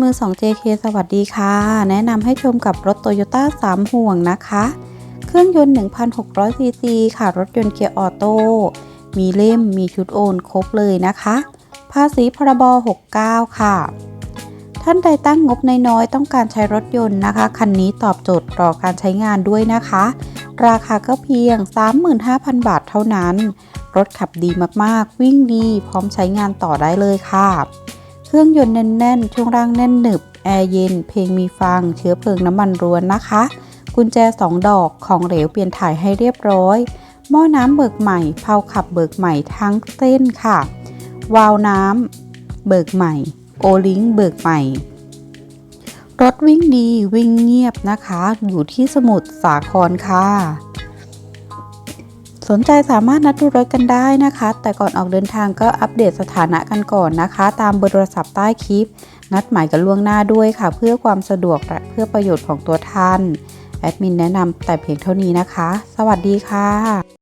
มือ 2 JK สวัสดีค่ะ แนะนำให้ชมกับรถ Toyota 3 ห่วงนะคะ เครื่องยนต์ 1,600 ซีซีค่ะ รถยนต์เกียร์ออโต้ มีเล่ม มีชุดโอน ครบเลยนะคะ ภาษีพรบ 69 ค่ะ ท่านใดตั้งงบนน้อยๆ ต้องการใช้รถยนต์นะคะ คันนี้ตอบโจทย์ต่อการใช้งานด้วยนะคะ ราคาก็เพียง 35,000 บาทเท่านั้น รถขับดีมากๆ วิ่งดี พร้อมใช้งานต่อได้เลยค่ะ เครื่องยนต์แน่นๆ ช่วงล่างแน่นหนึบ แอร์เย็น เพลงมีฟัง เชื้อเพลิงน้ำมันรวนนะคะ กุญแจ 2 ดอกของเหลวเปลี่ยนถ่ายให้เรียบร้อย หม้อน้ำเบิกใหม่เผาขับเบิกใหม่ทั้งเส้นค่ะ วาล์วน้ำเบิกใหม่ โอลิงเบิกใหม่ รถวิ่งดีวิ่งเงียบนะคะ อยู่ที่สมุทรสาครค่ะ สนใจสามารถนัดดูรถกันได้นะคะ แต่ก่อนออกเดินทางก็อัปเดตสถานะกันก่อนนะคะ ตามเบอร์โทรศัพท์ใต้คลิป นัดหมายกันล่วงหน้าด้วยค่ะ เพื่อความสะดวกและเพื่อประโยชน์ของตัวท่าน แอดมินแนะนำแต่เพียงเท่านี้นะคะ สวัสดีค่ะ